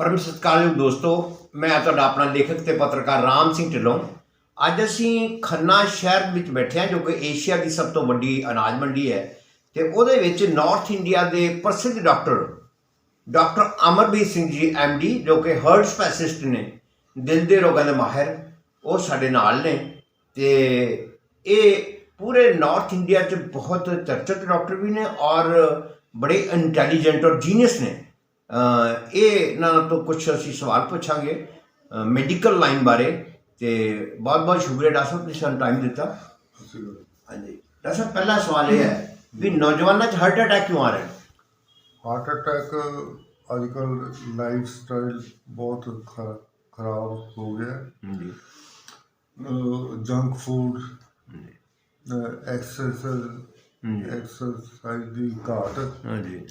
ਪਰਮ ਸਤਿਕਾਰਯੋਗ ਦੋਸਤੋ, ਮੈਂ ਤੁਹਾਡਾ ਆਪਣਾ ਲੇਖਕ ਤੇ ਪੱਤਰਕਾਰ ਰਾਮ ਸਿੰਘ ਢਿੱਲੋਂ। ਅੱਜ ਅਸੀਂ ਖੰਨਾ ਸ਼ਹਿਰ ਵਿੱਚ ਬੈਠੇ ਹਾਂ, ਜੋ ਕਿ ਏਸ਼ੀਆ ਦੀ ਸਭ ਤੋਂ ਵੱਡੀ ਅਨਾਜ ਮੰਡੀ ਹੈ ਤੇ ਉਹਦੇ ਵਿੱਚ ਨਾਰਥ ਇੰਡੀਆ ਦੇ ਪ੍ਰਸਿੱਧ doctor doctor Amarbir Singh ji D ਜੋ ਕਿ ਹਾਰਟ ਸਪੈਸ਼ਲਿਸਟ ਨੇ, ਦਿਲ ਦੇ ਰੋਗਾਂ ਦੇ ਮਾਹਿਰ, ਉਹ ਸਾਡੇ ਨਾਲ ਨੇ ਤੇ ਇਹ ਪੂਰੇ ਨਾਰਥ ਇੰਡੀਆ 'ਚ ਬਹੁਤ ਚਰਚਿਤ ਡਾਕਟਰ ਵੀ ਨੇ ਔਰ ਬੜੇ ਇੰਟੈਲੀਜੈਂਟ ਔਰ ਜੀਨੀਅਸ ਨੇ। ਇਹ ਇਹਨਾਂ ਤੋਂ ਕੁਝ ਅਸੀਂ ਸਵਾਲ ਪੁੱਛਾਂਗੇ ਮੈਡੀਕਲ ਲਾਈਨ ਬਾਰੇ ਤੇ ਬਹੁਤ ਬਹੁਤ ਸ਼ੁਕਰੀਆ ਡਾਕਟਰ ਸਾਹਿਬ ਤੁਸੀਂ ਸਾਨੂੰ ਟਾਈਮ ਦਿੱਤਾ। ਹਾਂਜੀ। ਡਾਕਟਰ ਸਾਹਿਬ ਪਹਿਲਾ ਸਵਾਲ ਇਹ ਹੈ ਵੀ ਨੌਜਵਾਨਾਂ 'ਚ ਹਾਰਟ ਅਟੈਕ ਕਿਉਂ ਆ ਰਹੇ ਨੇ ਹਾਰਟ ਅਟੈਕ ਅੱਜ ਕੱਲ ਲਾਈਫ ਸਟਾਈਲ ਬਹੁਤ ਖਰਾਬ ਹੋ ਗਿਆ ਜੀ ਜੰਕ ਫੂਡ ਐਕਸਰਸਾਈਜ਼। ਐਕਸਰਸਾਈਜ਼ ਦੀ ਘਾਟ। ਹਾਂਜੀ।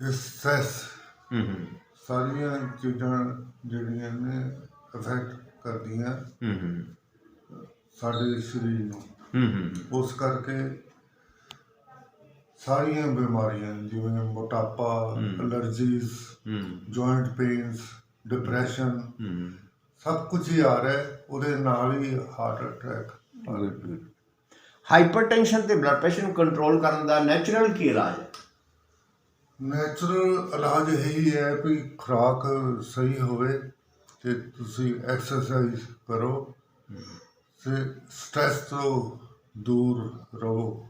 ਸਟ੍ਰੈਸ ਹੂੰ ਹੂੰ। ਸਾਰੀਆਂ ਚੀਜ਼ਾਂ ਜਿਹੜੀਆਂ ਨੇ ਅਫੈਕਟ ਕਰਦੀਆਂ ਹੂੰ ਹੂੰ। ਸਾਡੇ ਸਰੀਰ ਨੂੰ। ਹੂੰ ਹੂੰ ਉਸ ਕਰਕੇ ਸਾਰੀਆਂ ਬਿਮਾਰੀਆਂ ਜਿਵੇਂ ਮੋਟਾਪਾ ਹਮ। ਅਲਰਜੀਜ਼ ਹੂੰ। ਜੁਆਇੰਟ ਪੇਨਸ ਡਿਪਰੈਸ਼ਨ ਹੂੰ ਸਭ ਕੁਝ ਹੀ ਆ ਰਿਹਾ ਹੈ, ਉਹਦੇ ਨਾਲ ਹੀ ਹਾਰਟ ਅਟੈਕ ਹਾਈਪਰਟੈਂਸ਼ਨ ਤੇ ਬਲੱਡ ਪ੍ਰੈਸ਼ਰ ਨੂੰ ਕੰਟਰੋਲ ਕਰਨ ਦਾ ਨੈਚੁਰਲ ਕੀ ਇਲਾਜ ਹੈ? ਨੈਚੁਰਲ ਇਲਾਜ ਇਹੀ ਹੈ ਕਿ ਖੁਰਾਕ ਸਹੀ ਹੋਵੇ ਤੇ ਤੁਸੀਂ ਐਕਸਰਸਾਈਜ਼ ਕਰੋ ਤੇ ਸਟ੍ਰੈਸ ਤੋਂ ਦੂਰ ਰਹੋ।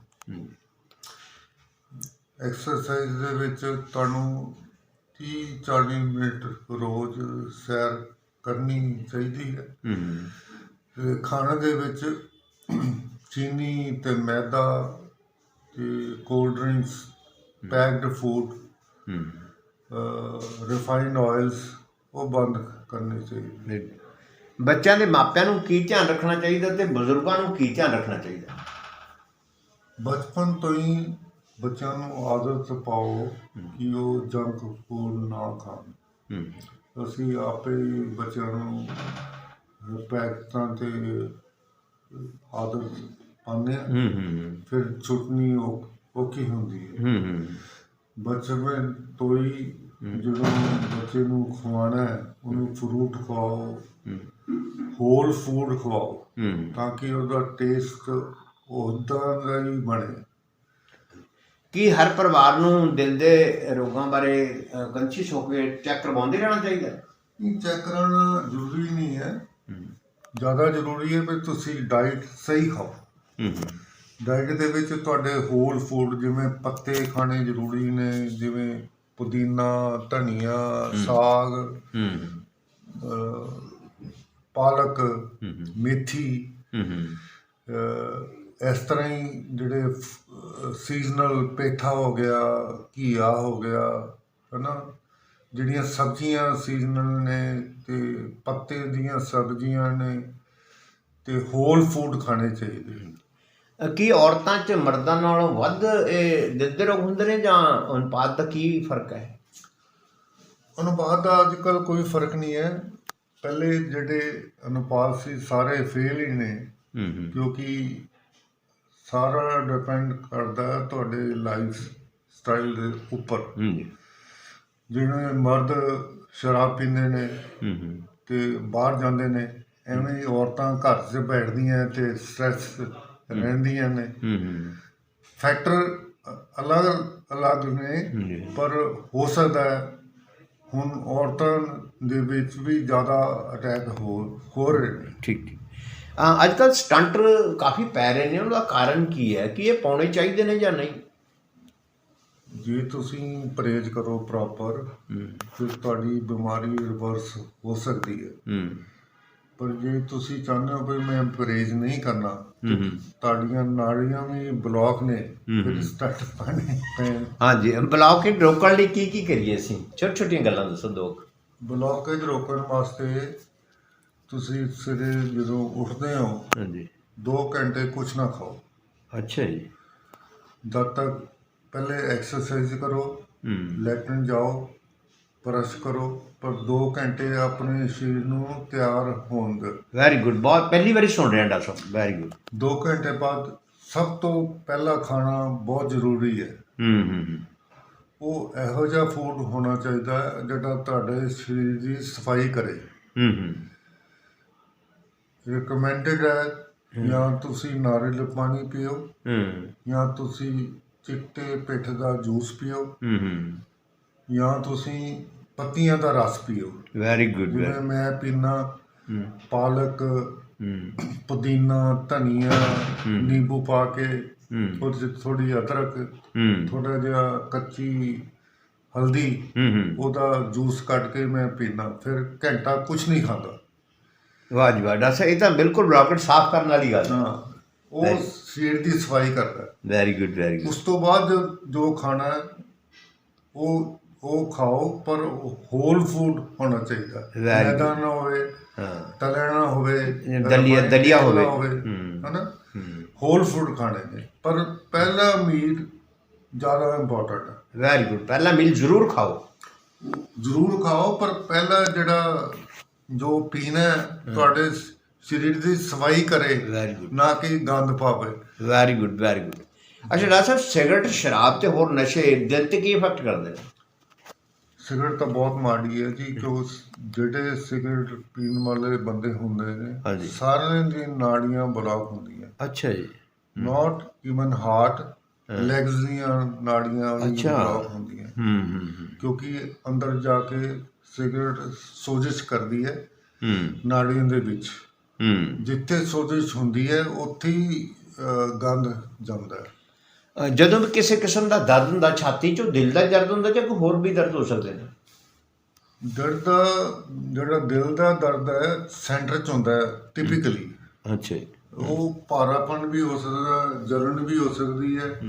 ਐਕਸਰਸਾਈਜ਼ ਦੇ ਵਿੱਚ ਤੁਹਾਨੂੰ 30 40 ਮਿੰਟ ਰੋਜ਼ ਸੈਰ ਕਰਨੀ ਚਾਹੀਦੀ ਹੈ। ਹੂੰ। ਤੇ ਖਾਣੇ ਦੇ ਵਿੱਚ ਚੀਨੀ ਤੇ ਮੈਦਾ ਤੇ cold drinks packed food refined oils ਉਹ ਬੰਦ ਕਰਨੇ ਚਾਹੀਦੇ। ਬੱਚਿਆਂ ਦੇ ਮਾਪਿਆਂ ਨੂੰ ਕੀ ਧਿਆਨ ਰੱਖਣਾ ਚਾਹੀਦਾ ਤੇ ਬਜ਼ੁਰਗਾਂ ਨੂੰ ਕੀ ਧਿਆਨ ਰੱਖਣਾ ਚਾਹੀਦਾ? ਬਚਪਨ ਤੋਂ ਹੀ ਬੱਚਿਆਂ ਨੂੰ ਆਦਤ ਪਾਓ ਕਿ ਉਹ ਜੰਕ ਫੂਡ ਨਾ ਖਾਣ। ਅਸੀਂ ਆਪੇ ਬੱਚਿਆਂ ਨੂੰ ਪੈਕਟਾਂ ਤੇ ਆਦਤ ਪਾਉਂਦੇ ਫਿਰ ਛੁੱਟਣੀ ਔ- ਔਖੀ ਹੁੰਦੀ ਹੈ। ਹੂੰ ਹੂੰ। ਬਚਪਨ ਤੋਂ ਹੀ ਜਦੋਂ ਬੱਚੇ ਨੂੰ ਖਵਾਉਣਾ ਹੈ ਉਹਨੂੰ ਫਰੂਟ ਖਵਾਓ ਹੋਲ ਫੂਡ ਖਵਾਓ ਤਾਂ ਕਿ ਉਹਦਾ ਟੇਸਟ ਉਦਾਂ ਦਾ ਹੀ ਬਣੇ। ਕੀ ਹਰ ਪਰਿਵਾਰ ਨੂੰ ਦਿਲ ਦੇ ਰੋਗਾਂ ਬਾਰੇ ਕੰਸ਼ਿਸ਼ ਹੋ ਕੇ ਚੈੱਕ ਕਰਵਾਉਂਦੇ ਰਹਿਣਾ ਚਾਹੀਦਾ? ਇਹ ਚੈੱਕ ਕਰਾਉਣਾ ਜ਼ਰੂਰੀ ਨਹੀਂ ਹੈ। ਜ਼ਿਆਦਾ ਜ਼ਰੂਰੀ ਹੈ ਕਿ ਤੁਸੀਂ ਡਾਈਟ ਸਹੀ ਖਾਓ। ਹੂੰ। ਡਾਈਟ ਦੇ ਵਿੱਚ ਤੁਹਾਡੇ ਹੋਲ ਫੂਡ ਜਿਵੇਂ ਪੱਤੇ ਖਾਣੇ ਜ਼ਰੂਰੀ ਨੇ ਜਿਵੇਂ ਪੁਦੀਨਾ ਧਨੀਆ ਸਾਗ ਪਾਲਕ ਮੇਥੀ ਇਸ ਤਰ੍ਹਾਂ ਹੀ ਜਿਹੜੇ ਸੀਜ਼ਨਲ ਪੇਠਾ ਹੋ ਗਿਆ ਘੀਆ ਹੋ ਗਿਆ ਹਨਾ? ਜਿਹੜੀਆਂ ਸਬਜ਼ੀਆਂ ਸੀਜ਼ਨਲ ਨੇ ਤੇ ਪੱਤੇ ਦੀਆਂ ਸਬਜ਼ੀਆਂ ਨੇ ਤੇ ਹੋਲ ਫੂਡ ਖਾਣੇ ਚਾਹੀਦੇ ਅ, ਕੀ ਔਰਤਾਂ 'ਚ ਮਰਦਾਂ ਨਾਲੋਂ ਵੱਧ ਇਹ ਦਿਲ ਦੇ ਰੋਗ ਹੁੰਦੇ ਨੇ ਜਾਂ ਅਨੁਪਾਤ ਦਾ ਕੀ ਫ਼ਰਕ ਹੈ? ਅਨੁਪਾਤ ਦਾ ਅੱਜ ਕੱਲ ਕੋਈ ਫ਼ਰਕ ਨਹੀਂ ਹੈ। ਪਹਿਲੇ ਜਿਹੜੇ ਅਨੁਪਾਤ ਸੀ ਸਾਰੇ ਫੇਲ ਹੀ ਨੇ। ਕਿਉਂਕਿ ਸਾਰਾ ਡਿਪੈਂਡ ਕਰਦਾ ਤੁਹਾਡੇ ਲਾਈਫ ਸਟਾਈਲ ਦੇ ਉੱਪਰ। ਹੂੰ ਜੀ। ਜਿਵੇਂ ਮਰਦ ਸ਼ਰਾਬ ਪੀਂਦੇ ਨੇ ਤੇ ਬਾਹਰ ਜਾਂਦੇ ਨੇ ਐਵੇਂ ਹੀ ਔਰਤਾਂ ਘਰ 'ਚ ਬੈਠਦੀਆਂ ਤੇ ਸਟ੍ਰੈਸ ਰਹਿੰਦੀਆਂ ਨੇ। ਫੈਕਟਰ ਅਲੱਗ ਅਲੱਗ ਨੇ। ਪਰ ਹੋ ਸਕਦਾ ਹੁਣ ਔਰਤਾਂ ਦੇ ਵਿੱਚ ਵੀ ਜ਼ਿਆਦਾ ਅਟੈਕ ਹੋ ਹੋ ਰਹੇ ਨੇ। ਠੀਕ ਠੀਕ। ਅੱਜ ਕੱਲ ਸਟੰਟ ਕਾਫੀ ਪੈ ਰਹੇ ਨੇ ਉਹਦਾ ਕਾਰਨ ਕੀ ਹੈ? ਕਿ ਇਹ ਪਾਉਣੇ ਚਾਹੀਦੇ ਨੇ ਜਾਂ ਨਹੀਂ? ਜੇ ਤੁਸੀਂ ਪਰਹੇਜ਼ ਕਰੋ ਪ੍ਰੋਪਰ ਫਿਰ ਤੁਹਾਡੀ ਬਿਮਾਰੀ ਰਿਵਰਸ ਹੋ ਸਕਦੀ ਹੈ। ਹੂੰ। ਪਰ ਜੇ ਤੁਸੀਂ ਚਾਹੁੰਦੇ ਹੋ ਕਿ ਮੈਂ ਪਰਹੇਜ਼ ਨਹੀਂ ਕਰਨਾ ਹੂੰ ਹੂੰ। ਤੁਹਾਡੀਆਂ ਨਾੜੀਆਂ ਵੀ ਬਲੌਕ ਨੇ ਹੂੰ ਫਿਰ ਹੂੰ। ਸਟੱਟ ਪਾਣੇ। ਹਾਂਜੀ ਬਲੌਕੇਜ ਰੋਕਣ ਲਈ ਕੀ ਕੀ ਕਰੀਏ ਅਸੀਂ? ਛੋਟੀ ਛੋਟੀਆਂ ਗੱਲਾਂ ਦੱਸੋ ਦੋ। ਬਲੌਕੇਜ ਰੋਕਣ ਵਾਸਤੇ ਤੁਸੀਂ ਸਵੇਰੇ ਜਦੋਂ ਉੱਠਦੇ ਹੋ ਹਾਂਜੀ। 2 ਘੰਟੇ ਕੁਝ ਨਾ ਖਾਓ। ਅੱਛਾ ਜੀ। ਜਦ ਤੱਕ ਪਹਿਲੇ ਐਕਸਰਸਾਈਜ਼ ਕਰੋ ਹੂੰ। ਲੈਟਰਨ ਜਾਓ ਬਰਸ਼ ਕਰੋ ਪਰ 2 ਘੰਟੇ ਆਪਣੇ ਸਰੀਰ ਨੂੰ ਤਿਆਰ ਹੋਣ ਦਿਓ। ਵੈਰੀ ਗੁੱਡ ਬਹੁਤ ਪਹਿਲੀ ਵਾਰੀ ਸੁਣ ਰਿਹਾ ਡਾਕਟਰ ਸਾਹਿਬ। ਵੈਰੀ ਗੁੱਡ 2 ਘੰਟੇ ਬਾਅਦ ਸਭ ਤੋਂ ਪਹਿਲਾ ਖਾਣਾ ਬਹੁਤ ਜ਼ਰੂਰੀ ਹੈ। ਹੂੰ ਹੂੰ ਹੂੰ। ਉਹ ਇਹੋ ਜਿਹਾ ਫੂਡ ਹੋਣਾ ਚਾਹੀਦਾ ਹੈ ਜਿਹੜਾ ਤੁਹਾਡੇ ਸਰੀਰ ਦੀ ਸਫ਼ਾਈ ਕਰੇ। ਹੂੰ ਹੂੰ। ਰਿਕਮੈਂਡਡ ਹੈ ਜਾਂ ਤੁਸੀਂ ਨਾਰੀਅਲ ਪਾਣੀ ਪੀਓ ਹੂੰ। ਜਾਂ ਤੁਸੀਂ ਚਿੱਟੇ ਪਿੱਠ ਦਾ ਜੂਸ ਪੀਓ ਹੂੰ ਹੂੰ। ਜਾਂ ਤੁਸੀਂ ਪੱਤੀਆਂ ਦਾ ਰਸ ਪੀਓ। ਵੈਰੀ ਗੁੱਡ ਜਿਵੇਂ ਮੈਂ ਹੂੰ। ਪਾਲਕ ਪੁਦੀਨਾ ਧਨੀਆ ਨਿੰਬੂ ਪਾ ਕੇ ਹੂੰ। ਉਹਦੇ 'ਚ ਥੋੜੀ ਅਦਰਕ ਥੋੜਾ ਜਿਹਾ ਕੱਚੀ ਹਲਦੀ ਉਹਦਾ ਜੂਸ ਕੱਢ ਕੇ ਮੈਂ ਪੀਨਾ। ਫਿਰ ਘੰਟਾ ਕੁਝ ਨਹੀਂ ਖਾਂਦਾ। ਵਾਹ ਜੀ ਵਾਹ ਡਾਕਟਰ ਇਹ ਤਾਂ ਬਿਲਕੁਲ ਬ੍ਰੌਕਟ ਸਾਫ਼ ਕਰਨ ਵਾਲੀ ਗੱਲ। ਹਾਂ ਉਹ ਸਰੀਰ ਦੀ ਸਫ਼ਾਈ ਕਰਦਾ। ਵੈਰੀ ਗੁੱਡ ਵੈਰੀ ਗੁੱਡ ਉਸ ਤੋਂ ਬਾਅਦ ਜੋ- ਖਾਣਾ ਉਹ ਉਹ ਖਾਓ ਪਰ ਹੋਲ ਫੂਡ ਹੋਣਾ ਚਾਹੀਦਾ। ਮੈਦਾ ਨਾ ਹੋਵੇ ਹਾਂ। ਤਲਿਆ ਨਾ ਹੋਵੇ ਦਲੀਆ- ਦਲੀਆ ਹੋਵੇ। ਹਨਾ? ਹੋਲ ਫੂਡ ਖਾਣੇ ਨੇ। ਪਰ ਪਹਿਲਾ ਮੀਟ ਜ਼ਿਆਦਾ ਇੰਪੋਰਟੈਂਟ ਹੈ ਵੈਰੀ ਗੁੱਡ ਪਹਿਲਾ ਮੀਲ ਜ਼ਰੂਰ ਖਾਓ। ਜ਼ਰੂਰ ਖਾਓ ਪਰ ਪਹਿਲਾ ਜਿਹੜਾ ਜੋ ਪੀਣਾ ਤੁਹਾਡੇ ਸਰੀਰ ਦੀ ਸਫ਼ਾਈ ਕਰੇ ਵੈਰੀ ਗੁੱਡ ਨਾ ਕਿ ਗੰਦ ਪਾਵੇ। ਵੈਰੀ ਗੁੱਡ ਵੈਰੀ ਗੁੱਡ ਅੱਛਾ ਡਾਕਟਰ ਸਾਹਿਬ ਸਿਗਰਟ ਸ਼ਰਾਬ ਤੇ ਹੋਰ ਨਸ਼ੇ ਦਿਲ ਤੇ ਕੀ ਇਫੈਕਟ ਕਰਦੇ ਨੇ? ਸਿਗਰਟ ਤਾਂ ਬਹੁਤ ਮਾੜੀ ਹੈ ਜੀ ਕਿਉਂ ਜਿਹੜੇ ਸਿਗਰਟ ਪੀਣ ਵਾਲੇ ਬੰਦੇ ਹੁੰਦੇ ਨੇ ਹਾਂਜੀ। ਸਾਰਿਆਂ ਦੀ ਨਾੜੀਆਂ ਬਲੌਕ ਹੁੰਦੀਆਂ। ਅੱਛਾ ਜੀ। ਨਾਟ ਇਵਨ ਹਾਰਟ ਲੈਗਸ ਦੀਆਂ ਨਾੜੀਆਂ ਵੀ ਅੱਛਾ। ਬਲੌਕ ਹੁੰਦੀਆਂ। ਹੂੰ ਹੂੰ ਹੂੰ, ਕਿਉਂਕਿ ਅੰਦਰ ਜਾ ਕੇ ਸਿਗਰਟ ਸੋਜਿਸ਼ ਕਰਦੀ ਹੈ ਹੂੰ। ਨਾੜੀਆਂ ਦੇ ਵਿੱਚ। ਹੂੰ। ਜਿੱਥੇ ਸੋਜਿਸ਼ ਹੁੰਦੀ ਹੈ ਉੱਥੇ ਹੀ ਅਹ, ਗੰਦ ਜੰਮਦਾ ਹੈ। ਜਦੋਂ ਵੀ ਕਿਸੇ ਕਿਸਮ ਦਾ ਦਰਦ ਹੁੰਦਾ ਛਾਤੀ 'ਚੋਂ ਦਿਲ ਦਾ ਦਰਦ ਹੁੰਦਾ ਜਾਂ ਕੋਈ ਹੋਰ ਵੀ ਦਰਦ ਹੋ ਸਕਦੇ ਨੇ? ਦਰਦ ਦਾ ਜਿਹੜਾ ਦਿਲ ਦਾ ਦਰਦ ਹੈ ਸੈਂਟਰ 'ਚ ਹੁੰਦਾ ਟਿਪੀਕਲੀ। ਅੱਛਾ ਉਹ ਭਾਰਾਪਣ ਵੀ ਹੋ ਸਕਦਾ ਜਲਨ ਵੀ ਹੋ ਸਕਦੀ ਹੈ।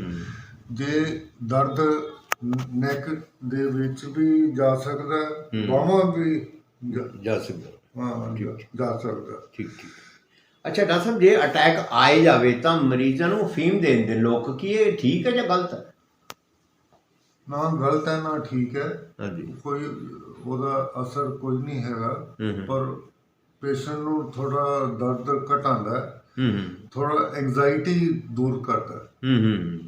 ਜੇ ਦਰਦ ਨੈਕ ਦੇ ਵਿੱਚ ਵੀ ਜਾ ਸਕਦਾ ਬਾਹਾਂ ਵੀ ਜਾ- ਸਕਦਾ। ਹਾਂ, ਜਾ ਸਕਦਾ ਠੀਕ ਠੀਕ। ਅੱਛਾ ਡਾਕਟਰ ਸਾਹਿਬ ਜੇ ਅਟੈਕ ਆਏ ਜਾਵੇ ਤਾਂ ਮਰੀਜ਼ਾਂ ਨੂੰ ਫੀਮ ਦੇ ਦਿੰਦੇ ਲੋਕ ਕੀ ਇਹ ਠੀਕ ਹੈ ਜਾਂ ਗਲਤ? ਹੈ ਨਾ ਗਲਤ ਹੈ ਨਾ ਠੀਕ ਹੈ। ਹਾਂਜੀ। ਕੋਈ ਉਹਦਾ ਅਸਰ ਕੋਈ ਨਹੀਂ ਹੈਗਾ। ਪਰ ਪੇਸ਼ੈਂਟ ਨੂੰ ਥੋੜਾ ਦਰਦ ਘਟਾਉਂਦਾ ਥੋੜਾ ਐਂਜ਼ਾਈਟੀ ਦੂਰ ਕਰਦਾ ਹੈ।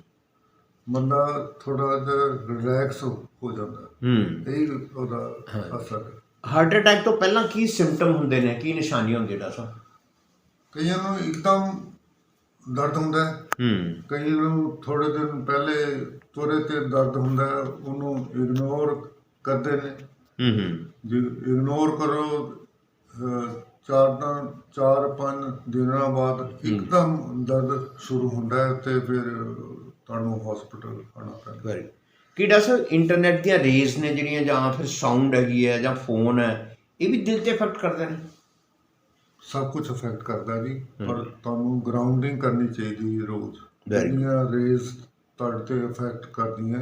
ਬੰਦਾ ਥੋੜਾ ਜਿਹਾ ਰਿਲੈਕਸ ਹੋ ਜਾਂਦਾ ਹੈ। ਇਹੀ ਉਹਦਾ ਅਸਰ ਹਾਰਟ ਅਟੈਕ ਤੋਂ ਪਹਿਲਾਂ ਕੀ ਸਿੰਪਟਮ ਹੁੰਦੇ ਨੇ? ਕੀ ਨਿਸ਼ਾਨੀਆਂ ਹੁੰਦੀਆਂ ਡਾਕਟਰ ਸਾਹਿਬ? ਕਈਆਂ ਨੂੰ ਇੱਕਦਮ ਦਰਦ ਹੁੰਦਾ ਹੈ। ਹੂੰ। ਕਈ ਨੂੰ ਥੋੜੇ ਦਿਨ ਪਹਿਲੇ ਤੁਰੇ ਤੇ ਦਰਦ ਹੁੰਦਾ ਹੈ ਉਹਨੂੰ ਇਗਨੋਰ ਕਰਦੇ ਨੇ। ਹੂੰ ਹੂੰ। ਜੇ ਇਗਨੋਰ ਕਰੋ ਅਹ, ਚਾਰ ਦਿਨ ਚਾਰ ਪੰਜ ਦਿਨਾਂ ਬਾਅਦ ਇੱਕਦਮ ਦਰਦ ਸ਼ੁਰੂ ਹੁੰਦਾ ਹੈ ਤੇ ਫਿਰ ਤੁਹਾਨੂੰ ਹਸਪੀਟਲ ਆਉਣਾ ਪੈਂਦਾ ਵੈਰੀ ਕੀ ਸਾਹਿਬ ਇੰਟਰਨੈਟ ਦੀਆਂ ਰੇਜ਼ ਨੇ ਜਿਹੜੀਆਂ ਜਾਂ ਫਿਰ ਸਾਊਂਡ ਹੈਗੀ ਹੈ ਜਾਂ ਫੋਨ ਹੈ ਇਹ ਵੀ ਦਿਲ ਤੇ ਇਫੈਕਟ ਕਰਦੇ ਨੇ? ਸਭ ਕੁਝ ਅਫੈਕਟ ਕਰਦਾ ਜੀ ਪਰ ਤੁਹਾਨੂੰ ਗਰਾਊਂਡਿੰਗ ਕਰਨੀ ਚਾਹੀਦੀ ਹੈ ਰੋਜ਼. ਜਿਹੜੀਆਂ ਰੇਜ਼ ਤੁਹਾਡੇ ਤੇ ਅਫੈਕਟ ਕਰਦੀਆਂ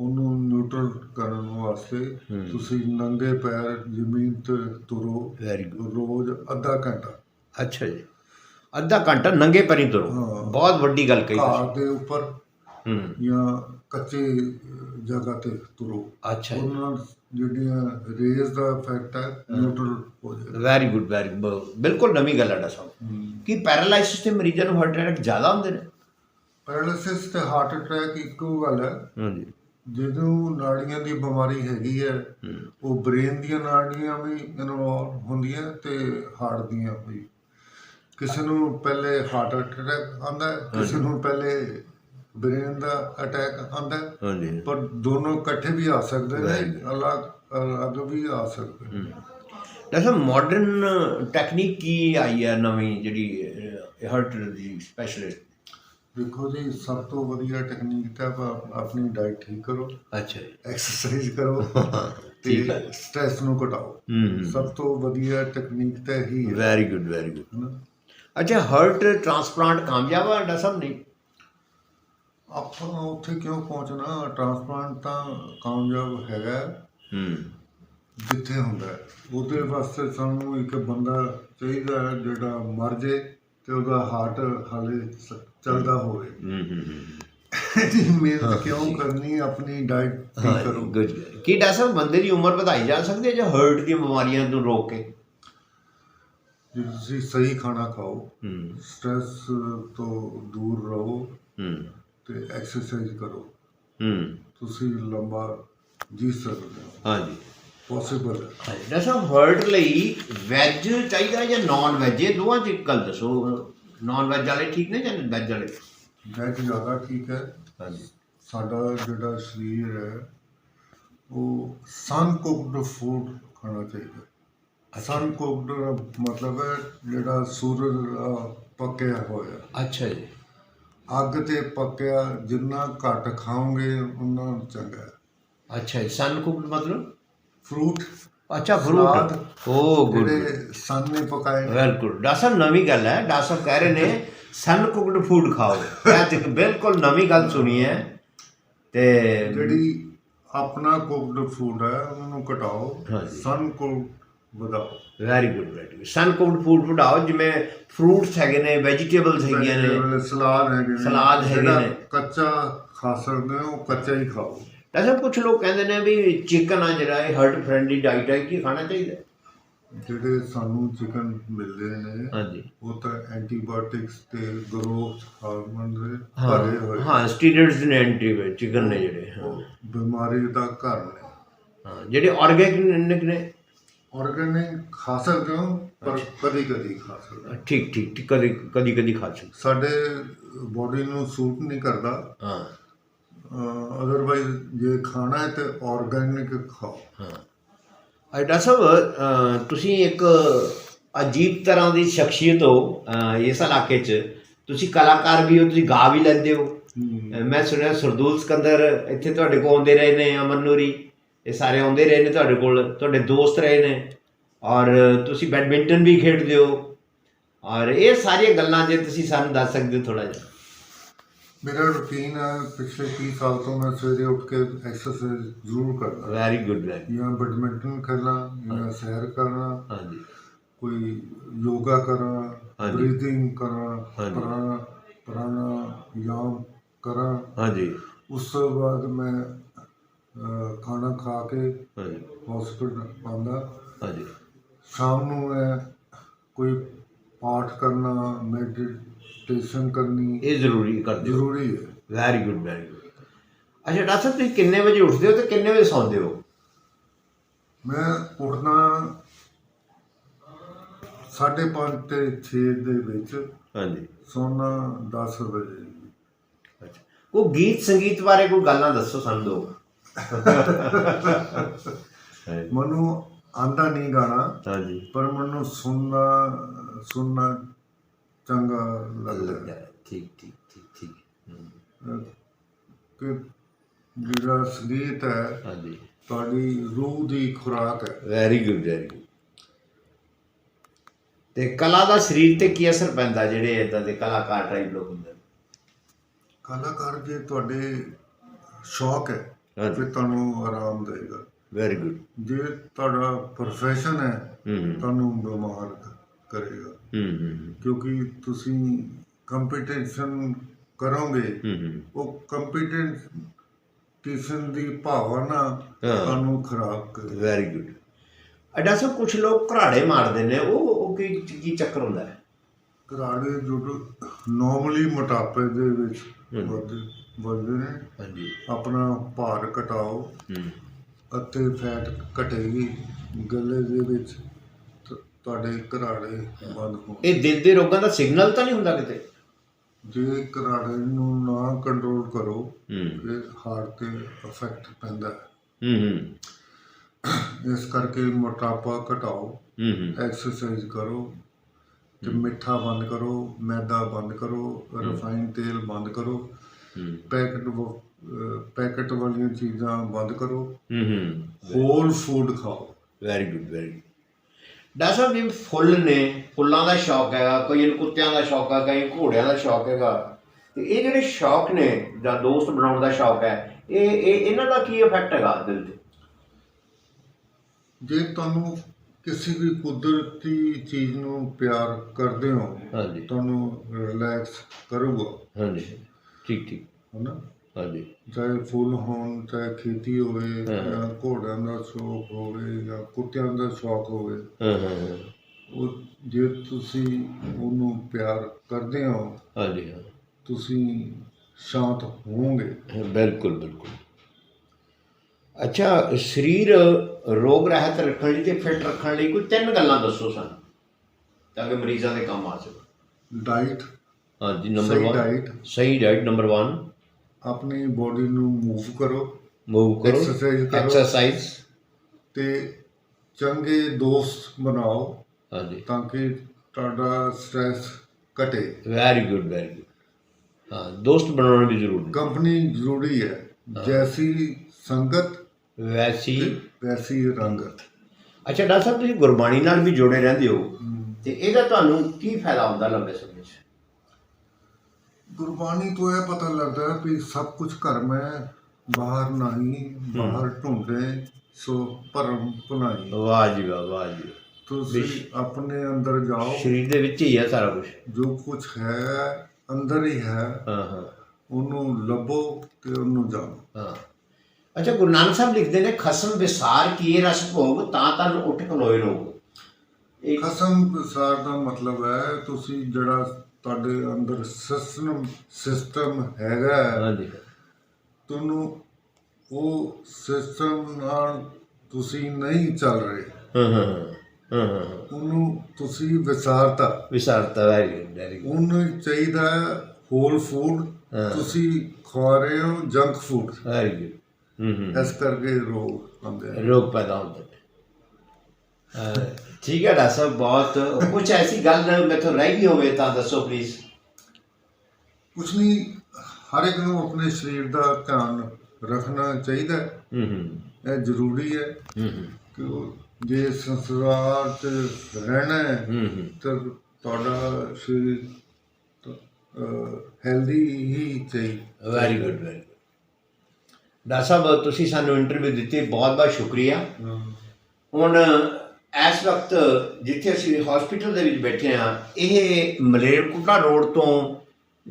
ਉਹਨੂੰ ਨਿਊਟਰਲ ਕਰਨ ਵਾਸਤੇ ਤੁਸੀਂ ਨੰਗੇ ਪੈਰ ਜ਼ਮੀਨ ਤੇ ਤੁਰੋ। ਵੈਰੀ ਗੁੱਡ ਰੋਜ਼ ਅੱਧਾ ਘੰਟਾ। ਅੱਛਾ ਜੀ। ਅੱਧਾ ਘੰਟਾ ਨੰਗੇ ਪੈਰੀ ਤੁਰੋ। ਬਹੁਤ ਵੱਡੀ ਗੱਲ ਕਹੀ ਤੁਸੀਂ। ਘਾਹ ਦੇ ਉੱਪਰ ਹੂੰ। ਜਾਂ ਕੱਚੇ ਜਗ੍ਹਾ ਤੇ ਤੁਰੋ। ਅੱਛਾ ਉਹਨਾਂ ਜਿਹੜੀਆਂ ਰੇਜ਼ ਦਾ ਇਫੈਕਟ ਹੈ ਨਿਊਟਰਲ ਹੋ ਜਾਏਗਾ। ਵੈਰੀ ਗੁੱਡ ਵੈਰੀ ਬਿਲਕੁਲ ਨਵੀਂ ਗੱਲ ਹੈ ਡਾਕਟਰ ਸਾਹਿਬ ਕੀ ਪੈਰਾਲਾਈਸਿਸ ਦੇ ਮਰੀਜ਼ਾਂ ਨੂੰ ਹਾਰਟ ਅਟੈਕ ਜ਼ਿਆਦਾ ਹੁੰਦੇ ਨੇ। ਪੈਰਾਲਿਸਿਸ ਤੇ ਹਾਰਟ ਅਟੈਕ ਇੱਕੋ ਗੱਲ ਹੈ ਹਾਂਜੀ। ਜਦੋਂ ਨਾੜੀਆਂ ਦੀ ਬਿਮਾਰੀ ਹੈਗੀ ਹੈ ਉਹ ਬ੍ਰੇਨ ਦੀਆਂ ਨਾੜੀਆਂ ਵੀ ਇਨਵੋਲਵ ਹੁੰਦੀਆਂ ਤੇ ਹਾਰਟ ਦੀਆਂ ਵੀ। ਕਿਸੇ ਨੂੰ ਪਹਿਲੇ ਹਾਰਟ ਅਟੈਕ ਆਉਂਦਾ ਕਿਸੇ ਨੂੰ ਪਹਿਲੇ ਬ੍ਰੇਨ ਦਾ ਅਟੈਕ ਹਾਂਜੀ। ਪਰ ਦੋਨੋਂ ਇਕੱਠੇ ਵੀ ਆ ਸਕਦੇ ਨੇ ਅਲੱਗ ਅਲੱਗ ਵੀ ਆ ਸਕਦੇ ਨੇ। ਸਾਹਿਬ ਮਾਡਰਨ ਟੈਕਨੀਕ ਕੀ ਆਈ ਹੈ ਨਵੀਂ ਜਿਹੜੀ ਹਾਰਟ ਦੀ ਸਪੈਸ਼ਲਿਸਟ ਦੇਖੋ ਜੀ ਸਭ ਤੋਂ ਵਧੀਆ ਟੈਕਨੀਕ ਤਾਂ ਆਪ- ਆਪਣੀ ਡਾਈਟ ਠੀਕ ਕਰੋ ਅੱਛਾ ਜੀ। ਐਕਸਰਸਾਈਜ਼ ਕਰੋ ਤੇ। ਸਟ੍ਰੈਸ ਨੂੰ ਘਟਾਓ। ਸਭ ਤੋਂ ਵਧੀਆ ਟੈਕਨੀਕ ਤਾਂ ਹੈ। Very good very good. ਅੱਛਾ ਹਾਰਟ ਟ੍ਰਾਂਸਪਲਾਂਟ ਕਾਮਯਾਬ ਹੈ ਡਾਕਟਰ ਸਾਹਿਬ? ਨਹੀਂ। ਆਪਾਂ ਉੱਥੇ ਕਿਉਂ ਪਹੁੰਚਣਾ? ਟ੍ਰਾਂਸਪਲਾਂਟ ਤਾਂ ਕਾਮਯਾਬ ਹੈਗਾ। ਹੂੰ। ਜਿੱਥੇ ਹੁੰਦਾ ਹੈ। ਉਹਦੇ ਵਾਸਤੇ ਸਾਨੂੰ ਇੱਕ ਬੰਦਾ ਚਾਹੀਦਾ ਹੈ ਜਿਹੜਾ ਮਰ ਜੇ ਤੇ ਉਹਦਾ ਹਾਰਟ ਹਾਲੇ ਸ- ਚੱਲਦਾ ਹੋਵੇ। ਹੂੰ ਹੂੰ ਹੂੰ ਇਹਦੀ ਮਿਹਨਤ ਕਿਉਂ ਕਰਨੀ? ਆਪਣੀ ਡਾਈਟ ਠੀਕ ਕਰੋ। ਗੁੱਡ ਕੀ ਡਾਕਟਰ ਸਾਹਿਬ ਬੰਦੇ ਦੀ ਉਮਰ ਵਧਾਈ ਜਾ ਸਕਦੀ ਹੈ ਜਾਂ ਹਾਰਟ ਦੀਆਂ ਬਿਮਾਰੀਆਂ ਨੂੰ ਰੋਕ ਕੇ? ਜੇ ਤੁਸੀਂ ਸਹੀ ਖਾਣਾ ਖਾਓ ਹੂੰ। ਸਟ੍ਰੈਸ ਤੋਂ ਦੂਰ ਰਹੋ। ਹੂੰ। ਤੇ ਐਕਸਰਸਾਈਜ਼ ਕਰੋ। ਹੂੰ। ਤੁਸੀਂ ਲੰਬਾ ਜੀ ਸਕਦੇ ਹੋ ਹਾਂਜੀ। ਪੋਸੀਬਲ ਹੈ। ਡਾਕਟਰ ਸਾਹਿਬ ਹਰਟ ਲਈ ਵੈਜ ਚਾਹੀਦਾ ਜਾਂ ਨਾਨ ਵੈਜ ਇਹ ਦੋਵਾਂ ਚ ਗੱਲ ਦੱਸੋ। ਨਾਨ ਵੈਜ ਵਾਲੇ ਠੀਕ ਨੇ ਜਾਂ ਵੈਜ ਵਾਲੇ? ਵੈਜ ਜ਼ਿਆਦਾ ਠੀਕ ਹੈ। ਹਾਂਜੀ। ਸਾਡਾ ਜਿਹੜਾ ਸਰੀਰ ਹੈ ਉਹ ਸਨ ਕੁਕਡ ਫੂਡ ਖਾਣਾ ਚਾਹੀਦਾ। ਸਨ ਕੁਕਡ ਮਤਲਬ ਹੈ ਜਿਹੜਾ ਸੂਰਜ ਦਾ ਪੱਕਿਆ ਹੋਇਆ। ਅੱਛਾ ਜੀ। ਅੱਗ ਤੇ ਪੱਕਿਆ ਜਿੰਨਾ ਘੱਟ ਖਾਓਗੇ ਉਨਾ ਚੰਗਾ ਅੱਛਾ ਜੀ ਸਨ ਕੁਕਡ ਮਤਲਬ? ਫਰੂਟ ਅੱਛਾ ਸਲਾਦ, ਫਰੂਟ ਓ ਗੁੱਡ ਜਿਹੜੇ ਸਨ ਨੇ ਪਕਾਏ ਨੇ, ਬਿਲਕੁਲ। ਸਾਹਿਬ ਨਵੀਂ ਗੱਲ ਹੈ। ਸਾਹਿਬ ਕਹਿ ਰਹੇ ਨੇ ਸਨ ਕੁਕਡ ਫੂਡ ਖਾਓ। ਇਹ ਤੇ ਬਿਲਕੁਲ ਨਵੀਂ ਗੱਲ ਸੁਣੀ ਹੈ। ਤੇ ਜਿਹੜੀ ਆਪਣਾ ਕੁਕਡ ਫੂਡ ਹੈ ਉਹਨੂੰ ਘਟਾਓ। ਹਾਂਜੀ। ਸਨ ਕੁਕਡ ਵਧਾਓ very good very good sun cooked food ਵਧਾਓ ਜਿਵੇਂ ਫਰੂਟਸ ਹੈਗੇ ਨੇ ਵੈਜੀਟੇਬਲਸ ਹੈਗੀਆਂ ਨੇ ਸਲਾਦ ਹੈਗੇ ਨੇ। ਸਲਾਦ ਹੈਗੇ ਨੇ। ਕੱਚਾ ਖਾ ਸਕਦੇ ਹੋ ਕੱਚਾ ਹੀ ਖਾਓ। ਸਾਹਿਬ ਕੁਝ ਲੋਕ ਕਹਿੰਦੇ ਨੇ ਵੀ ਚਿਕਨ ਆ ਜਿਹੜਾ ਇਹ ਹਰਟ ਫ੍ਰੈਂਡਲੀ ਡਾਈਟ ਹੈ ਕੀ ਖਾਣਾ ਚਾਹੀਦਾ? ਜਿਹੜੇ ਸਾਨੂੰ ਚਿਕਨ ਮਿਲਦੇ ਨੇ ਹਾਂਜੀ। ਉਹ ਤਾਂ ਐਂਟੀਬਾਇਓਟਿਕਸ ਤੇ ਗਰੋਥ ਹਾਰਮੋਨ ਦੇ ਭਰੇ ਹੋਏ। ਹਾਂ ਸਟੀਰੋਇਡਸ ਨੇ ਐਂਟੀ ਚਿਕਨ ਨੇ ਜਿਹੜੇ ਬਿਮਾਰੀ ਦਾ ਘਰ ਨੇ। ਹਾਂ, ਜਿਹੜੇ ਆਰਗੈਨਿਕ ਨੇ? ਆਰਗੈਨਿਕ ਖਾ ਸਕਦੇ ਹੋ ਪਰ ਕਦੀ ਕਦੀ ਖਾ ਸਕਦੇ ਹੋ। ਠੀਕ ਠੀਕ ਠੀਕ ਕਦੀ ਕਦੀ ਕਦੀ ਖਾ ਸਕਦੇ ਸਾਡੇ ਬਾਡੀ ਨੂੰ ਸੂਟ ਨਹੀਂ ਕਰਦਾ। ਹਾਂ। ਅਦਰਵਾਈਜ਼ ਜੇ ਖਾਣਾ ਹੈ ਤੇ ਆਰਗੈਨਿਕ ਖਾਓ। ਹਾਂ। ਅ, ਡਾਕਟਰ ਸਾਹਿਬ ਤੁਸੀਂ ਇੱਕ ਅਜੀਬ ਤਰ੍ਹਾਂ ਦੀ ਸ਼ਖਸੀਅਤ ਹੋ ਇਸ ਇਲਾਕੇ 'ਚ। ਤੁਸੀਂ ਕਲਾਕਾਰ ਵੀ ਹੋ ਤੁਸੀਂ ਗਾ ਵੀ ਲੈਂਦੇ ਹੋ। ਮੈਂ ਸੁਣਿਆ ਸਰਦੂਲ ਸਿਕੰਦਰ ਇੱਥੇ ਤੁਹਾਡੇ ਕੋਲ ਆਉਂਦੇ ਰਹੇ ਨੇ ਅਮਨ ਨੂਰੀ। ਇਹ ਸਾਰੇ ਆਉਂਦੇ ਰਹੇ ਨੇ ਤੁਹਾਡੇ ਕੋਲ ਤੁਹਾਡੇ ਦੋਸਤ ਰਹੇ ਨੇ। ਔਰ ਤੁਸੀਂ ਬੈਡਮਿੰਟਨ ਵੀ ਖੇਡਦੇ ਹੋ। ਔਰ ਇਹ ਸਾਰੀਆਂ ਗੱਲਾਂ ਜੇ ਤੁਸੀਂ ਸਾਨੂੰ ਦੱਸ ਸਕਦੇ ਹੋ ਥੋੜਾ ਜਿਹਾ। ਮੇਰਾ ਰੁਟੀਨ ਹੈ ਪਿਛਲੇ 30 ਸਾਲ ਤੋਂ ਮੈਂ ਸਵੇਰੇ ਉੱਠ ਕੇ ਐਕਸਰਸਾਈਜ਼ ਜ਼ਰੂਰ ਕਰਦਾ। ਵੈਰੀ ਗੁੱਡ ਵੈਰੀ ਜਾਂ ਬੈਡਮਿੰਟਨ ਖੇਡਣਾ ਜਾਂ ਸੈਰ ਕਰਨਾ ਹਾਂਜੀ। ਕੋਈ ਯੋਗਾ ਕਰਾਂ ਹਾਂਜੀ। ਬਰੀਥਿੰਗ ਕਰਾਂ ਹਾਂਜੀ। ਪ੍ਰਾਣਾ ਪ੍ਰਾਣਾਯਾਮ ਕਰਾਂ। ਹਾਂਜੀ। ਉਸ ਤੋਂ ਬਾਅਦ ਮੈਂ ਅਹ, ਖਾਣਾ ਖਾ ਕੇ ਹਾਂਜੀ। ਹਸਪੀਟਲ ਹਾਂਜੀ। ਸ਼ਾਮ ਨੂੰ ਮੈਂ ਕੋਈ ਪਾਠ ਕਰਨਾ ਮੈਡੀਟੇਸ਼ਨ ਕਰਨੀ ਇਹ ਜ਼ਰੂਰੀ ਕਰਦੇ ਹੋ। ਜ਼ਰੂਰੀ ਹੈ। ਵੈਰੀ ਗੁੱਡ ਵੈਰੀ ਗੁੱਡ ਅੱਛਾ ਡਾਕਟਰ ਸਾਹਿਬ ਤੁਸੀਂ ਕਿੰਨੇ ਵਜੇ ਉੱਠਦੇ ਹੋ ਤੇ ਕਿੰਨੇ ਵਜੇ ਸੌਂਦੇ ਹੋ? ਮੈਂ ਉੱਠਣਾ 5:30 ਤੇ 6 ਦੇ ਵਿੱਚ। ਹਾਂਜੀ। ਸੌਣਾ 10 ਵਜੇ। ਅੱਛਾ। ਕੋਈ ਗੀਤ ਸੰਗੀਤ ਬਾਰੇ ਕੋਈ ਗੱਲਾਂ ਦੱਸੋ ਸਾਨੂੰ ਦੋ। ਮੈਨੂੰ ਆਂਦਾ ਨਹੀਂ ਗਾਣਾ ਹਾਂਜੀ। ਪਰ ਮੈਨੂੰ ਸੁਣਨਾ ਸੁਣਨਾ ਚੰਗਾ ਲੱਗਦਾ ਹੈ। ਠੀਕ ਠੀਕ ਠੀਕ ਠੀਕ। ਕਿ ਜਿਹੜਾ ਸੰਗੀਤ ਹੈ ਹਾਂਜੀ। ਤੁਹਾਡੀ ਰੂਹ ਦੀ ਖੁਰਾਕ ਹੈ। ਵੈਰੀ ਗੁੱਡ ਵੈਰੀ ਗੁੱਡ ਤੇ ਕਲਾ ਦਾ ਸਰੀਰ ਤੇ ਕੀ ਅਸਰ ਪੈਂਦਾ ਜਿਹੜੇ ਇਦਾਂ ਦੇ ਕਲਾਕਾਰ ਟਾਈਪ ਲੋਕ ਹੁੰਦੇ ਕਲਾਕਾਰ ਜੇ ਤੁਹਾਡੇ ਸ਼ੌਕ ਹੈ ਹਾਂਜੀ। ਫਿਰ ਤੁਹਾਨੂੰ ਆਰਾਮ ਦੇਗਾ। ਵੈਰੀ ਗੁੱਡ ਜੇ ਤੁਹਾਡਾ ਪ੍ਰੋਫੈਸ਼ਨ ਹੈ ਤੁਹਾਨੂੰ ਬਿਮਾਰ ਕ- ਕਰੇਗਾ। ਹੂੰ ਕਿਉਂਕਿ ਤੁਸੀਂ ਕੰਪੀਟੀਸ਼ਨ ਕਰੋਗੇ ਹੂੰ ਉਹ ਕੰਪੀਟੀਸ਼ਨ ਦੀ ਭਾਵਨਾ ਹਾਂ। ਤੁਹਾਨੂੰ ਖਰਾਬ ਕਰੇਗਾ। ਵੈਰੀ ਗੁੱਡ ਅਡਾ ਸਭ ਕੁਝ ਲੋਕ ਘਰਾੜੇ ਮਾਰਦੇ ਨੇ ਉਹ ਉਹ ਕੀ ਕੀ ਚੱਕਰ ਹੁੰਦਾ ਹੈ? ਘਰਾੜੇ ਜੋ ਨਾਰਮਲੀ ਮੋਟਾਪੇ ਦੇ ਵਿੱਚ ਹਮ। ਵੱਧਦੇ। ਵੱਧਦੇ ਨੇ ਹਾਂਜੀ। ਆਪਣਾ ਭਾਰ ਘਟਾਓ ਹੂੰ। ਅਤੇ ਫੈਟ ਘਟੇਗੀ ਗਲੇ ਦੇ ਵਿੱਚ ਤ- ਤੁਹਾਡੇ ਘਰਾੜੇ ਬੰਦ ਹੋਣ ਇਹ ਦਿਲ ਦੇ ਰੋਗਾਂ ਦਾ ਸਿਗਨਲ ਤਾਂ ਨਹੀਂ ਹੁੰਦਾ ਕਿਤੇ? ਜੇ ਘਰਾੜੇ ਨੂੰ ਨਾ ਕੰਟਰੋਲ ਕਰੋ ਹੂੰ। ਫਿਰ ਹਾਰਟ ਤੇ ਇਫੈਕਟ ਪੈਂਦਾ ਹੈ। ਹੂੰ ਹੂੰ। ਇਸ ਕਰਕੇ ਮੋਟਾਪਾ ਘਟਾਓ ਹੂੰ ਹੂੰ। ਐਕਸਰਸਾਈਜ਼ ਕਰੋ ਤੇ ਮਿੱਠਾ ਬੰਦ ਕਰੋ ਮੈਦਾ ਬੰਦ ਕਰੋ ਰਿਫਾਈਨ ਤੇਲ ਬੰਦ ਕਰੋ। ਹੂੰ ਪੈਕਟ ਵ- ਪੈਕਟ ਵਾਲੀਆਂ ਚੀਜ਼ਾਂ ਬੰਦ ਕਰੋ। ਹੂੰ ਹੂੰ। ਹੋਲ ਫੂਡ ਖਾਓ। ਵੈਰੀ ਗੁੱਡ ਵੈਰੀ ਡਾਕਟਰ ਜਿਵੇਂ ਫੁੱਲ ਨੇ ਫੁੱਲਾਂ ਦਾ ਸ਼ੌਕ ਹੈਗਾ ਕਈ ਨੂੰ ਕੁੱਤਿਆਂ ਦਾ ਸ਼ੌਕ ਹੈ ਕਈ ਘੋੜਿਆਂ ਦਾ ਸ਼ੌਕ ਹੈਗਾ। ਤੇ ਇਹ ਜਿਹੜੇ ਸ਼ੌਕ ਨੇ ਜਾਂ ਦੋਸਤ ਬਣਾਉਣ ਦਾ ਸ਼ੌਕ ਹੈ ਇਹ ਇਹ ਇਹਨਾਂ ਦਾ ਕੀ ਇਫੈਕਟ ਹੈਗਾ ਦਿਲ ਤੇ? ਜੇ ਤੁਹਾਨੂੰ ਕਿਸੇ ਵੀ ਕੁਦਰਤੀ ਚੀਜ਼ ਨੂੰ ਪਿਆਰ ਕਰਦੇ ਹੋ ਹਾਂਜੀ। ਤੁਹਾਨੂੰ ਰਿਲੈਕਸ ਕਰੂਗਾ। ਹਾਂਜੀ। ਠੀਕ ਠੀਕ। ਹਨਾ? ਹਾਂਜੀ। ਚਾਹੇ ਫੁੱਲ ਹੋਣ ਚਾਹੇ ਖੇਤੀ ਹੋਵੇ। ਜਾਂ ਘੋੜਿਆਂ ਦਾ ਸ਼ੌਕ ਹੋਵੇ ਜਾਂ ਕੁੱਤਿਆਂ ਦਾ ਸ਼ੌਕ ਹੋਵੇ। ਹਾਂ ਹਾਂ ਹਾਂ। ਉਹ ਜੇ ਤੁਸੀਂ ਉਹਨੂੰ ਪਿਆਰ ਕਰਦੇ ਹੋ ਹਾਂਜੀ ਹਾਂ। ਤੁਸੀਂ ਸ਼ਾਂਤ ਹੋਵੋਗੇ। ਬਿਲਕੁਲ ਬਿਲਕੁਲ। ਅੱਛਾ ਸਰੀਰ ਰੋਗ ਰਹਿਤ ਰੱਖਣ ਲਈ ਤੇ ਫਿੱਟ ਰੱਖਣ ਲਈ ਕੋਈ ਤਿੰਨ ਗੱਲਾਂ ਦੱਸੋ ਸਾਨੂੰ ਤਾਂ ਕਿ ਮਰੀਜ਼ਾਂ ਦੇ ਕੰਮ ਆ ਸਕਣ। ਡਾਈਟ ਹਾਂਜੀ ਨੰਬਰ ਸਹੀ 1 ਡਾਈਟ ਸਹੀ ਡਾਈਟ ਨੰਬਰ 1 ਆਪਣੀ ਬੋਡੀ ਨੂੰ ਮੂਵ ਕਰੋ। ਮੂਵ ਕਰੋ। ਐਕਸਰਸਾਈਜ਼ ਤੇ ਚੰਗੇ ਦੋਸਤ ਬਣਾਓ ਹਾਂਜੀ। ਤਾਂ ਕਿ ਤੁਹਾਡਾ ਸਟ੍ਰੈਸ ਘਟੇ। ਵੈਰੀ ਗੁੱਡ ਵੈਰੀ ਗੁੱਡ ਹਾਂ ਦੋਸਤ ਬਣਾਉਣਾ ਵੀ ਜ਼ਰੂਰੀ ਕੰਪਨੀ ਜ਼ਰੂਰੀ ਹੈ। ਜੈਸੀ ਸੰਗਤ ਵੈਸੀ ਵੈਸੀ ਰੰਗਤ। ਅੱਛਾ ਡਾਕਟਰ ਸਾਹਿਬ ਤੁਸੀਂ ਗੁਰਬਾਣੀ ਨਾਲ ਵੀ ਜੁੜੇ ਰਹਿੰਦੇ ਹੋ। ਤੇ ਇਹਦਾ ਤੁਹਾਨੂੰ ਕੀ ਫਾਇਦਾ ਹੁੰਦਾ ਲੰਬੇ ਸਮੇਂ 'ਚ? ਗੁਰਬਾਣੀ ਤੋਂ ਇਹ ਪਤਾ ਲੱਗਦਾ ਹੈ ਕਿ ਸਭ ਕੁਝ ਘਰ ਮੈਂ ਬਾਹਰ ਨਹੀਂ ਬਾਹਰ ਢੂੰਡੇ ਸੋ ਪਰਮ ਪੁਨਾਈ ਵਾਹ ਜੀ ਵਾਹ ਵਾਹ ਜੀ ਤੁਸੀਂ ਆਪਣੇ ਅੰਦਰ ਜਾਓ। ਸਰੀਰ ਦੇ ਵਿੱਚ ਹੀ ਹੈ ਸਾਰਾ ਕੁਝ ਜੋ ਕੁਝ ਹੈ ਅੰਦਰ ਹੀ ਹੈ ਹਾਂ ਹਾਂ। ਉਹਨੂੰ ਲੱਭੋ ਤੇ ਉਹਨੂੰ ਜਾਣੋ। ਹਾਂ। ਅੱਛਾ ਗੁਰੂ ਨਾਨਕ ਸਾਹਿਬ ਲਿਖਦੇ ਨੇ ਖਸਮ ਵਿਸਾਰ ਕੀਏ ਰਸ ਭੋਗ ਤਾਂ ਤਨ ਉੱਠ ਖਲੋਏ ਰੋਗ ਇਹ ਖਸਮ ਵਿਸਾਰ ਦਾ ਮਤਲਬ ਹੈ ਤੁਸੀਂ ਜਿਹੜਾ ਤੁਹਾਡੇ ਅੰਦਰ ਸਿਸਟਮ ਸਿਸਟਮ ਹੈਗਾ। ਹਾਂਜੀ। ਤੁਹਾਨੂੰ ਉਹ ਸਿਸਟਮ ਨਾਲ ਤੁਸੀਂ ਨਹੀਂ ਚੱਲ ਰਹੇ। ਹਾਂ ਹਾਂ ਹਾਂ ਹਾਂ ਉਹਨੂੰ ਤੁਸੀਂ ਵਿਸਾਰਤਾ। ਵਿਸਾਰਤਾ ਵੈਰੀ ਵੈਰੀ ਉਹਨੂੰ ਚਾਹੀਦਾ ਹੋਲ ਫੂਡ। ਤੁਸੀਂ ਖਾ ਰਹੇ ਹੋ ਜੰਕ ਫੂਡ ਵੈਰੀ ਗੁੱਡ ਹੂੰ ਹੂੰ ਇਸ ਕਰਕੇ ਰੋਗ ਆਉਂਦੇ ਆ। ਰੋਗ ਪੈਦਾ ਹੁੰਦੇ ਠੀਕ ਹੈ ਡਾਕਟਰ ਸਾਹਿਬ ਬਹੁਤ ਕੁਝ ਐਸੀ ਗੱਲ ਮੈਥੋਂ ਰਹਿ ਗਈ ਹੋਵੇ ਤਾਂ ਦੱਸੋ ਪਲੀਜ਼ ਕੁਛ ਨਹੀਂ ਹਰ ਇੱਕ ਨੂੰ ਆਪਣੇ ਸਰੀਰ ਦਾ ਧਿਆਨ ਰੱਖਣਾ ਚਾਹੀਦਾ ਹੈ। ਹੂੰ ਇਹ ਜ਼ਰੂਰੀ ਹੈ ਹੂੰ ਹੂੰ। ਕਿ ਜੇ ਸੰਸਾਰ 'ਚ ਰਹਿਣਾ ਹੈ ਹੂੰ ਹੂੰ। ਤਾਂ ਤੁਹਾਡਾ ਸਰੀਰ ਹੈਲਦੀ ਹੀ ਚਾਹੀਦਾ very good very good doctor ਸਾਹਿਬ ਤੁਸੀਂ ਸਾਨੂੰ ਇੰਟਰਵਿਊ ਦਿੱਤੀ ਬਹੁਤ ਬਹੁਤ ਸ਼ੁਕਰੀਆ ਹੁਣ ਇਸ ਵਕਤ ਜਿੱਥੇ ਅਸੀਂ ਹਸਪੀਟਲ ਦੇ ਵਿੱਚ ਬੈਠੇ ਆ ਇਹ ਮਲੇਰਕੋਟਲਾ ਰੋਡ ਤੋਂ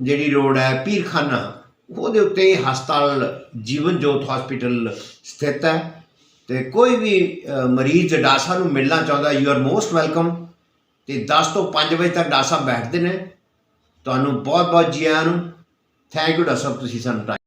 ਜਿਹੜੀ ਰੋਡ ਹੈ ਪੀਰਖਾਨਾ ਉਹਦੇ ਉੱਤੇ ਹਸਪਤਾਲ ਜੀਵਨ ਜੋਤ ਹਸਪੀਟਲ ਸਥਿਤ ਹੈ ਤੇ ਕੋਈ ਵੀ ਅ, ਮਰੀਜ਼ ਡਾਸਾ ਨੂੰ ਮਿਲਣਾ ਚਾਹੁੰਦਾ ਯੂ ਆਰ ਮੋਸਟ ਵੈਲਕਮ ਤੇ 10 ਤੋਂ 5 ਵਜੇ ਤੱਕ ਡਾਸਾ ਬੈਠਦੇ ਨੇ। ਤੁਹਾਨੂੰ ਬਹੁਤ ਬਹੁਤ ਜੀ ਆਇਆਂ ਨੂੰ। ਥੈਂਕ ਯੂ ਡਾਕਟਰ ਸਾਹਿਬ ਤੁਸੀਂ ਸਾਨੂੰ time